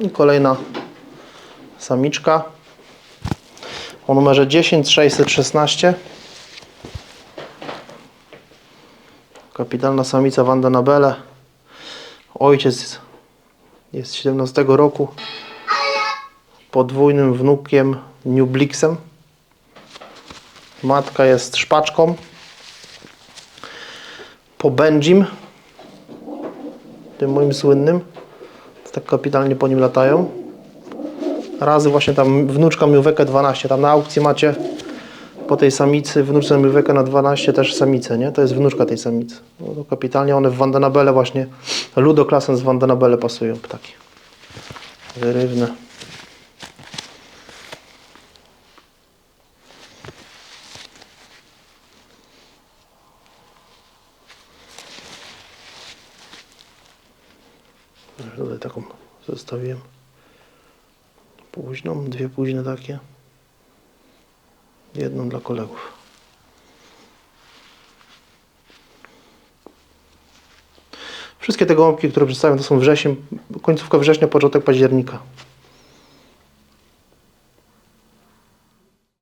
I kolejna samiczka o numerze 10616. Kapitalna samica Wanda Nabele. Ojciec jest z 17 roku. Podwójnym wnukiem New Blixem. Matka jest szpaczką. Po Benjim. Tym moim słynnym. Tak kapitalnie po nim latają. Razy właśnie tam wnuczka Miuweke 12. Tam na aukcji macie po tej samicy, wnuczce Miuweke na 12 też samicę, nie? To jest wnuczka tej samicy. No to kapitalnie one w Vandanabele właśnie, ludoklasem z Vandanabele pasują ptaki. Wyrywne. Tutaj taką zostawiłem. Późną, dwie późne takie. Jedną dla kolegów. Wszystkie te gołąbki, które przedstawiam, to są wrzesień, końcówka września, początek października.